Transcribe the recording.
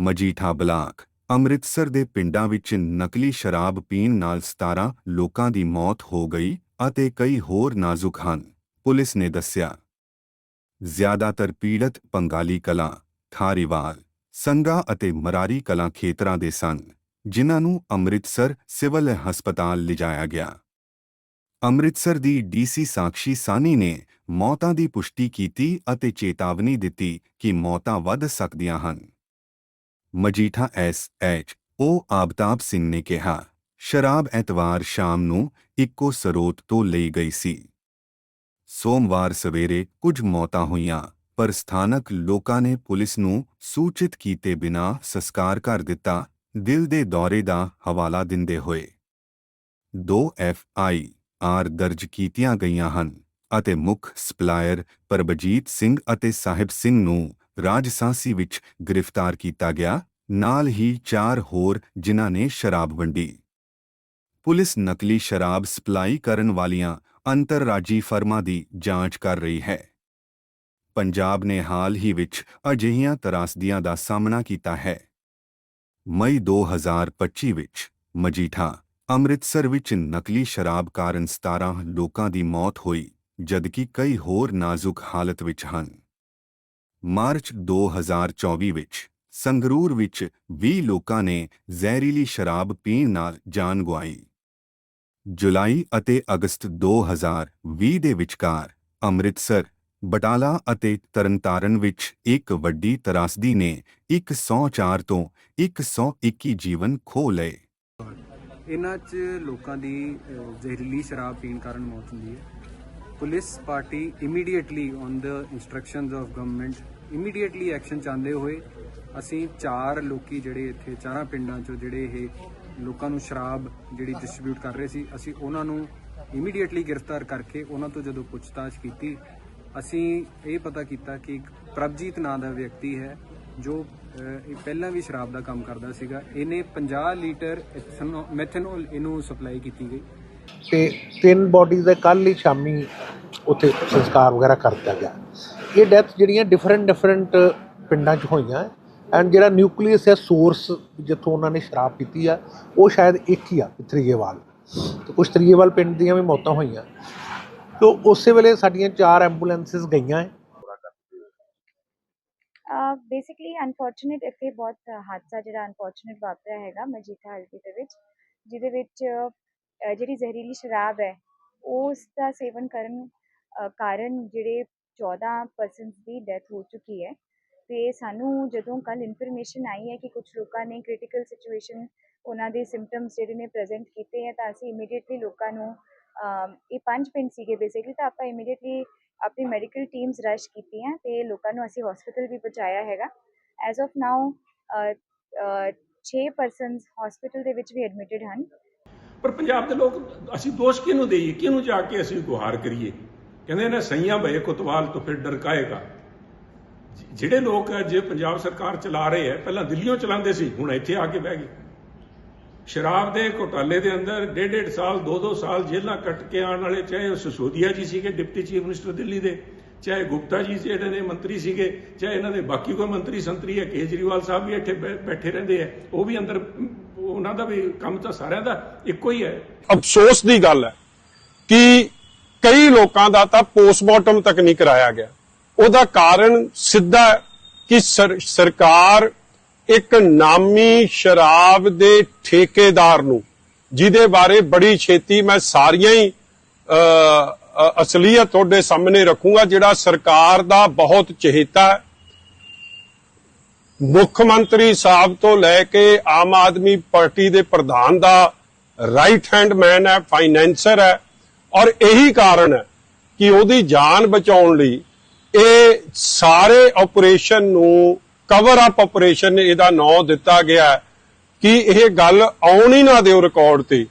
Majitha block, Amritsar ਦੇ ਪਿੰਡਾਂ ਵਿੱਚ ਨਕਲੀ ਸ਼ਰਾਬ ਪੀਣ ਨਾਲ 17 ਲੋਕਾਂ ਦੀ ਮੌਤ ਹੋ ਗਈ ਅਤੇ ਕਈ ਹੋਰ ਨਾਜ਼ੁਕ ਹਨ, ਪੁਲਿਸ ਨੇ ਦੱਸਿਆ। ਜ਼ਿਆਦਾਤਰ ਪੀੜਤ ਪੰਗਾਲੀ ਕਲਾਂ ਖਾਰੀਵਾਲ ਸੰਗਾ ਅਤੇ ਮਰਾਰੀ ਕਲਾਂ ਖੇਤਰਾਂ ਦੇ ਸਨ, ਜਿਨ੍ਹਾਂ ਨੂੰ ਅੰਮ੍ਰਿਤਸਰ ਸਿਵਲ ਹਸਪਤਾਲ ਲਿਜਾਇਆ ਗਿਆ। ਅੰਮ੍ਰਿਤਸਰ ਦੀ ਡੀਸੀ ਸਾਕਸ਼ੀ ਸਾਨੀ ਨੇ ਮੌਤਾਂ ਦੀ ਪੁਸ਼ਟੀ ਕੀਤੀ ਅਤੇ ਚੇਤਾਵਨੀ ਦਿੱਤੀ ਕਿ ਮੌਤਾਂ ਵੱਧ ਸਕਦੀਆਂ ਹਨ। Majitha S H O Aftab Singh ਨੇ ਕਿਹਾ, ਸ਼ਰਾਬ ਐਤਵਾਰ ਸ਼ਾਮ ਨੂੰ ਇੱਕੋ ਸਰੋਤ ਤੋਂ ਲਈ ਗਈ ਸੀ। ਸੋਮਵਾਰ ਸਵੇਰੇ ਕੁਝ ਮੌਤਾਂ ਹੋਈਆਂ, ਪਰ ਸਥਾਨਕ ਲੋਕਾਂ ਨੇ ਪੁਲਿਸ ਨੂੰ ਸੂਚਿਤ ਕੀਤੇ ਬਿਨਾਂ ਸੰਸਕਾਰ ਕਰ ਦਿੱਤਾ, ਦਿਲ ਦੇ ਦੌਰੇ ਦਾ ਹਵਾਲਾ ਦਿੰਦੇ ਹੋਏ। 2 ਐਫ ਆਈ ਆਰ ਦਰਜ ਕੀਤੀਆਂ ਗਈਆਂ ਹਨ, ਅਤੇ ਮੁੱਖ ਸਪਲਾਇਰ ਪਰਬਜੀਤ ਸਿੰਘ ਅਤੇ ਸਾਹਿਬ ਸਿੰਘ ਨੂੰ ਰਾਜਸਾਂਸੀ ਵਿੱਚ ਗ੍ਰਿਫਤਾਰ ਕੀਤਾ ਗਿਆ। ਨਾਲ ਹੀ ਚਾਰ ਹੋਰ ਜਿਨ੍ਹਾਂ ਨੇ ਸ਼ਰਾਬ ਵੰਡੀ। ਪੁਲਿਸ ਨਕਲੀ ਸ਼ਰਾਬ ਸਪਲਾਈ ਕਰਨ ਵਾਲੀਆਂ ਅੰਤਰਰਾਜੀ ਫਰਮਾਂ ਦੀ ਜਾਂਚ ਕਰ ਰਹੀ ਹੈ। ਪੰਜਾਬ ਨੇ ਹਾਲ ਹੀ ਵਿੱਚ ਅਜਿਹੀਆਂ ਤਰਾਸਦੀਆਂ ਦਾ ਸਾਹਮਣਾ ਕੀਤਾ ਹੈ। ਮਈ 2025 ਵਿੱਚ ਮਜੀਠਾ ਅੰਮ੍ਰਿਤਸਰ ਵਿੱਚ ਨਕਲੀ ਸ਼ਰਾਬ ਕਾਰਨ 17 ਲੋਕਾਂ ਦੀ ਮੌਤ ਹੋਈ, ਜਦਕਿ ਕਈ ਹੋਰ ਨਾਜ਼ੁਕ ਹਾਲਤ ਵਿੱਚ ਹਨ। ਮਾਰਚ 2024 ਵਿੱਚ ਸੰਗਰੂਰ ਵਿੱਚ 20 ਲੋਕਾਂ ਨੇ ਜ਼ਹਿਰੀਲੀ ਸ਼ਰਾਬ ਪੀਣ ਨਾਲ ਜਾਨ ਗਵਾਈ ਜੁਲਾਈ ਅਤੇ ਅਗਸਤ 2020 ਦੇ ਵਿਚਕਾਰ ਅੰਮ੍ਰਿਤਸਰ, ਬਟਾਲਾ ਅਤੇ ਤਰਨਤਾਰਨ ਵਿੱਚ ਇੱਕ ਵੱਡੀ ਤਰਾਸਦੀ ਨੇ 104 ਤੋਂ 121 ਜੀਵਨ ਖੋ ਲਏ। ਇਹਨਾਂ 'ਚ ਲੋਕਾਂ ਦੀ ਜ਼ਹਿਰੀਲੀ ਸ਼ਰਾਬ ਪੀਣ ਕਾਰਨ ਮੌਤ ਹੁੰਦੀ ਹੈ। Police party immediately on the instructions of government immediately action ਚਾਹੁੰਦੇ ਹੋਏ ਅਸੀਂ ਚਾਰ ਲੋਕੀ ਜਿਹੜੇ ਇੱਥੇ, ਚਾਰਾਂ ਪਿੰਡਾਂ 'ਚੋਂ ਜਿਹੜੇ ਇਹ ਲੋਕਾਂ ਨੂੰ ਸ਼ਰਾਬ ਜਿਹੜੀ ਡਿਸਟ੍ਰੀਬਿਊਟ ਕਰ ਰਹੇ ਸੀ, ਅਸੀਂ ਉਹਨਾਂ ਨੂੰ ਇਮੀਡੀਏਟਲੀ ਗ੍ਰਿਫਤਾਰ ਕਰਕੇ ਉਹਨਾਂ ਤੋਂ ਜਦੋਂ ਪੁੱਛਤਾਛ ਕੀਤੀ, ਅਸੀਂ ਇਹ ਪਤਾ ਕੀਤਾ ਕਿ ਇੱਕ ਪ੍ਰਭਜੀਤ ਨਾਂ ਦਾ ਵਿਅਕਤੀ ਹੈ, ਜੋ ਪਹਿਲਾਂ ਵੀ ਸ਼ਰਾਬ ਦਾ ਕੰਮ ਕਰਦਾ ਸੀਗਾ। ਇਹਨੇ 50 ਲੀਟਰ ਇਥਨੋ- ਮੈਥਨੋਲ ਇਹਨੂੰ ਸਪਲਾਈ ਕੀਤੀ ਗਈ। ਤੇ ਤਿੰਨ ਬਾਡੀਜ਼ ਦਾ ਕੱਲ ਹੀ ਸ਼ਾਮੀ ਉੱਥੇ ਸੰਸਕਾਰ ਵਗੈਰਾ ਕਰ ਦਿੱਤਾ ਗਿਆ। ਇਹ ਡੈਥ ਜਿਹੜੀਆਂ ਡਿਫਰੈਂਟ ਡਿਫਰੈਂਟ ਪਿੰਡਾਂ 'ਚ ਹੋਈਆਂ ਐਂਡ ਜਿਹੜਾ ਨਿਊਕਲੀਅਸ ਹੈ ਸੋਰਸ ਜਿੱਥੋਂ ਉਹਨਾਂ ਨੇ ਸ਼ਰਾਬ ਪੀਤੀ ਆ, ਉਹ ਸ਼ਾਇਦ ਇੱਕ ਹੀ ਆ, ਤ੍ਰੀਏਵਾਲ। ਤੇ ਕੁਝ ਤ੍ਰੀਏਵਾਲ ਪਿੰਡ ਦੀਆਂ ਵੀ ਮੌਤਾਂ ਹੋਈਆਂ। ਤੋਂ ਉਸੇ ਵੇਲੇ ਸਾਡੀਆਂ ਚਾਰ ਐਂਬੂਲੈਂਸਸ ਗਈਆਂ। ਬੇਸਿਕਲੀ ਅਨਫੋਰਚੂਨੇਟ ਇੱਥੇ ਬਹੁਤ ਹਾਦਸਾ ਜਿਹੜਾ ਅਨਫੋਰਚੂਨੇਟ ਵਾਪਰਿਆ ਹੈਗਾ ਮਜੀਠਾ ਹਲਕੇ ਦੇ ਵਿੱਚ, ਜਿਹਦੇ ਵਿੱਚ ਜਿਹੜੀ ਜ਼ਹਿਰੀਲੀ ਸ਼ਰਾਬ ਹੈ ਉਸ ਦਾ ਸੇਵਨ ਕਰਨ ਕਾਰਨ ਜਿਹੜੇ 14 ਪਰਸਨਸ ਦੀ ਡੈਥ ਹੋ ਚੁੱਕੀ ਹੈ। ਤੇ ਸਾਨੂੰ ਜਦੋਂ ਕੱਲ ਇਨਫੋਰਮੇਸ਼ਨ ਆਈ ਹੈ ਕਿ ਕੁਝ ਲੋਕਾਂ ਨੇ ਕ੍ਰਿਟੀਕਲ ਸਿਚੁਏਸ਼ਨ ਉਹਨਾਂ ਦੇ ਸਿੰਪਟਮਸ ਜਿਹੜੇ ਨੇ ਪ੍ਰੈਜ਼ੈਂਟ ਕੀਤੇ ਹੈ, ਤਾਂ ਅਸੀਂ ਇਮੀਡੀਏਟਲੀ ਲੋਕਾਂ ਨੂੰ ਇਹ ਪੰਜ ਪਿੰਡ ਸੀਗੇ ਬੇਸਿਕਲੀ ਤਾਂ ਆਪਾਂ ਇਮੀਡੀਏਟਲੀ ਆਪਣੀ ਮੈਡੀਕਲ ਟੀਮਸ ਰਸ਼ ਕੀਤੀਆਂ ਤੇ ਲੋਕਾਂ ਨੂੰ ਅਸੀਂ ਹਸਪੀਟਲ ਵੀ ਪਹੁੰਚਾਇਆ ਹੈਗਾ। As of now 6 persons hospital ਦੇ ਵਿੱਚ ਵੀ ਐਡਮਿਟਡ ਹਨ। ਪਰ ਪੰਜਾਬ ਦੇ ਲੋਕ ਅਸੀਂ ਦੋਸ਼ ਕਿਹਨੂੰ ਦੇਈਏ? ਕਿਹਨੂੰ ਜਾ ਕੇ ਅਸੀਂ ਗੁਹਾਰ ਕਰੀਏ? ਕਹਿੰਦੇ ਨੇ ਸਈਆਂ ਭਏ ਕੁਤਵਾਲ ਤੋਂ ਫਿਰ ਡਰਕਾਏਗਾ ਜਿਹੜੇ ਲੋਕ ਜੇ ਪੰਜਾਬ ਸਰਕਾਰ ਚਲਾ ਰਹੇ ਹੈ ਪਹਿਲਾਂ ਦਿੱਲੀੋਂ ਚਲਾਉਂਦੇ ਸੀ, ਹੁਣ ਇੱਥੇ ਆ ਕੇ ਬਹਿ ਗਏ। ਸ਼ਰਾਬ ਦੇ ਘੁਟਾਲੇ ਦੇ ਅੰਦਰ ਡੇਢ ਡੇਢ ਸਾਲ ਦੋ ਦੋ ਸਾਲ ਜੇਲ੍ਹਾਂ ਕੱਟ ਕੇ ਆਉਣ ਵਾਲੇ, ਚਾਹੇ ਉਹ ਸਸੋਦੀਆ ਜੀ ਸੀਗੇ, ਡਿਪਟੀ ਚੀਫ ਮਿਨਿਸਟਰ ਦਿੱਲੀ ਦੇ, ਚਾਹੇ ਗੁਪਤਾ ਜੀ ਜਿਹੜੇ ਨੇ ਮੰਤਰੀ ਸੀਗੇ, ਚਾਹੇ ਇਹਨਾਂ ਦੇ ਬਾਕੀ ਕੋਈ ਮੰਤਰੀ ਸੰਤਰੀ ਹੈ, ਕੇਜਰੀਵਾਲ ਸਾਹਿਬ ਵੀ ਇੱਥੇ ਬੈ- ਬੈਠੇ ਰਹਿੰਦੇ ਆ, ਉਹ ਵੀ ਅੰਦਰ ਉਹਨਾਂ ਦਾ ਵੀ ਕੰਮ ਤਾਂ ਸਾਰਿਆਂ ਦਾ ਇੱਕੋ ਹੀ ਹੈ। ਅਫਸੋਸ ਦੀ ਗੱਲ ਹੈ ਕਿ ਕਈ ਲੋਕਾਂ ਦਾ ਤਾਂ ਪੋਸਟਮਾਰਟਮ ਤੱਕ ਨਹੀਂ ਕਰਾਇਆ ਗਿਆ। ਉਹਦਾ ਕਾਰਨ ਸਿੱਧਾ ਕਿ ਸਰਕਾਰ ਇੱਕ ਨਾਮੀ ਸ਼ਰਾਬ ਦੇ ਠੇਕੇਦਾਰ ਨੂੰ, ਜਿਹਦੇ ਬਾਰੇ ਬੜੀ ਛੇਤੀ ਮੈਂ ਸਾਰੀਆਂ ਹੀ ਅਸਲੀਅਤ ਤੁਹਾਡੇ ਸਾਹਮਣੇ ਰੱਖੂੰਗਾ, ਜਿਹੜਾ ਸਰਕਾਰ ਦਾ ਬਹੁਤ ਚਹੇਤਾ ਮੁੱਖ ਮੰਤਰੀ ਸਾਹਿਬ ਤੋਂ ਲੈ ਕੇ ਆਮ ਆਦਮੀ ਪਾਰਟੀ ਦੇ ਪ੍ਰਧਾਨ ਦਾ ਰਾਈਟ ਹੈਂਡ ਮੈਨ ਹੈ ਫਾਈਨੈਂਸਰ ਹੈ। ਔਰ ਇਹੀ ਕਾਰਨ ਹੈ ਕਿ ਉਹਦੀ ਜਾਨ ਬਚਾਉਣ ਲਈ ਇਹ ਸਾਰੇ ਆਪਰੇਸ਼ਨ ਨੂੰ ਕਵਰ ਅਪ ਆਪਰੇਸ਼ਨ ਇਹਦਾ ਨਾਂ ਦਿੱਤਾ ਗਿਆ ਕਿ ਇਹ ਗੱਲ ਆਉਣ ਹੀ ਨਾ ਦਿਓ ਰਿਕਾਰਡ ਤੇ।